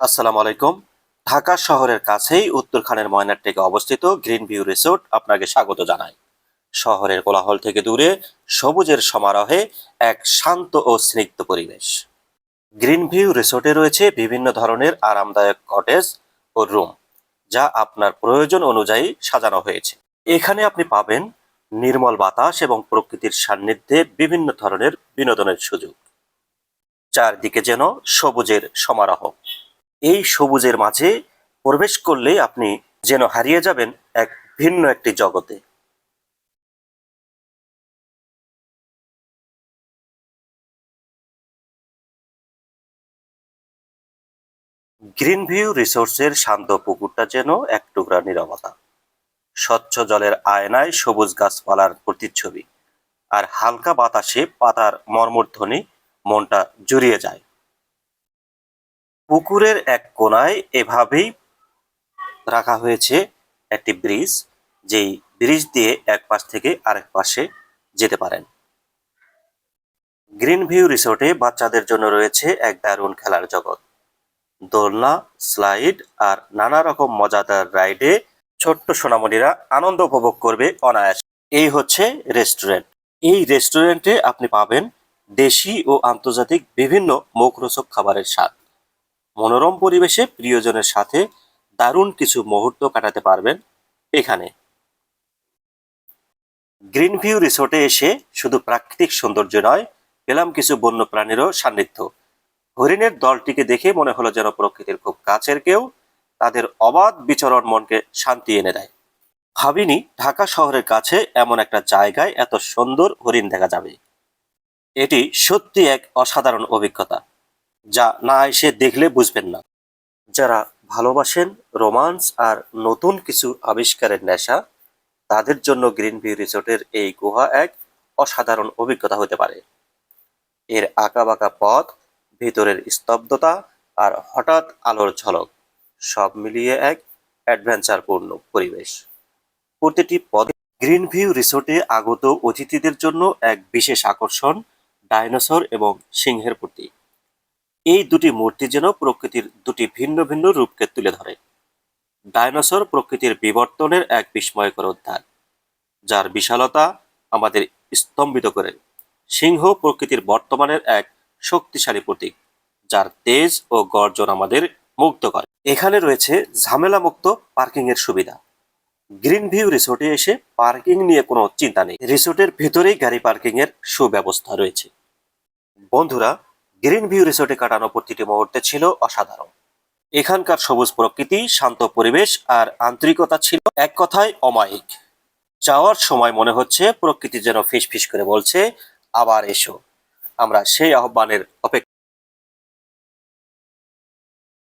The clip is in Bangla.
আসসালামু আলাইকুম। ঢাকা শহরের কাছেই উত্তরখানের ময়নার ময়নারটেকে অবস্থিত গ্রিন ভিউ রিসোর্ট আপনাকে স্বাগত জানায় শহরের কোলাহল থেকে দূরে সবুজের সমারোহে এক শান্ত ও স্নিগ্ধ পরিবেশ। গ্রিন ভিউ রিসোর্টে রয়েছে বিভিন্ন ধরনের আরামদায়ক কটেজ ও রুম, যা আপনার প্রয়োজন অনুযায়ী সাজানো হয়েছে। এখানে আপনি পাবেন নির্মল বাতাস এবং প্রকৃতির সান্নিধ্যে বিভিন্ন ধরনের বিনোদনের সুযোগ। চারদিকে যেন সবুজের সমারোহ। এই সবুজের মাঝে প্রবেশ করলে আপনি যেন হারিয়ে যাবেন এক ভিন্ন একটি জগতে। গ্রিন ভিউ রিসোর্সের শান্ত পুকুরটা যেন এক টুকরা নিরবতা। স্বচ্ছ জলের আয়নায় সবুজ গাছপালার প্রতিচ্ছবি। আর হালকা বাতাসে পাতার মর্মধ্বনি মনটা জুড়িয়ে যায়। পুকুরের এক কোনায় এভাবেই রাখা হয়েছে একটি ব্রিজ, যেই ব্রিজ দিয়ে এক পাশ থেকে আরেক পাশে যেতে পারেন। গ্রিন ভিউ রিসোর্টে বাচ্চাদের জন্য রয়েছে এক দারুণ খেলার জগৎ। দোলনা, স্লাইড আর নানা রকম মজাদার রাইডে ছোট্ট সোনামণিরা আনন্দ উপভোগ করবে অনায়াস। এই হচ্ছে রেস্টুরেন্ট। এই রেস্টুরেন্টে আপনি পাবেন দেশি ও আন্তর্জাতিক বিভিন্ন মুখরোচক খাবারের স্বাদ। মনোরম পরিবেশে প্রিয়জনের সাথে দারুণ কিছু মুহূর্ত কাটাতে পারবেন এখানে। গ্রিন ভিউ রিসোর্টে এসে শুধু প্রাকৃতিক সৌন্দর্য নয়, পেলাম কিছু বন্য প্রাণীরও সান্নিধ্য। হরিণের দলটিকে দেখে মনে হলো যেন প্রকৃতির খুব কাছের কেউ, তাদের অবাধ বিচরণ মনকে শান্তি এনে দেয়। ভাবিনি, ঢাকা শহরের কাছে এমন একটা জায়গায় এত সুন্দর হরিণ দেখা যাবে। এটি সত্যি এক অসাধারণ অভিজ্ঞতা। যা না এসে দেখলে বুঝবেন না। যারা ভালোবাসেন রোমান্স আর নতুন কিছু আবিষ্কারের নেশা, তাদের জন্য গ্রিন ভিউ রিসোর্টের এই গুহা এক অসাধারণ অভিজ্ঞতা হতে পারে। এর আঁকাবাঁকা পথ, ভিতরের স্তব্ধতা আর হঠাৎ আলোর ঝলক সব মিলিয়ে এক অ্যাডভেঞ্চারপূর্ণ পরিবেশ। প্রতিটি পদে গ্রিন ভিউ রিসোর্টে আগত অতিথিদের জন্য এক বিশেষ আকর্ষণ, ডাইনোসর এবং সিংহের প্রতি এই দুটি মূর্তি যেন প্রকৃতির দুটি ভিন্ন ভিন্ন রূপকে তুলে ধরে। ডায়নোসর প্রকৃতির বিবর্তনের এক বিস্ময়কর অধ্যায় যার বিশালতা আমাদের স্তম্ভিত করে। সিংহ প্রকৃতির বর্তমানের এক শক্তিশালী প্রতীক, যার তেজ ও গর্জন আমাদের মুগ্ধ করে। এখানে রয়েছে ঝামেলামুক্ত পার্কিং এর সুবিধা। গ্রিন ভিউ রিসোর্টে এসে পার্কিং নিয়ে কোনো চিন্তা নেই। রিসোর্টের ভেতরেই গাড়ি পার্কিং এর সুব্যবস্থা রয়েছে। বন্ধুরা গ্রিন ভিউ রিসোর্টে কাটানো প্রতিটি মুহূর্তে ছিল অসাধারণ। এখানকার সবুজ প্রকৃতি, শান্ত পরিবেশ আর আন্তরিকতা ছিল এক কথায় অমায়িক। যাওয়ার সময় মনে হচ্ছে প্রকৃতি যেন ফিস ফিস করে বলছে, আবার এসো। আমরা সেই আহ্বানের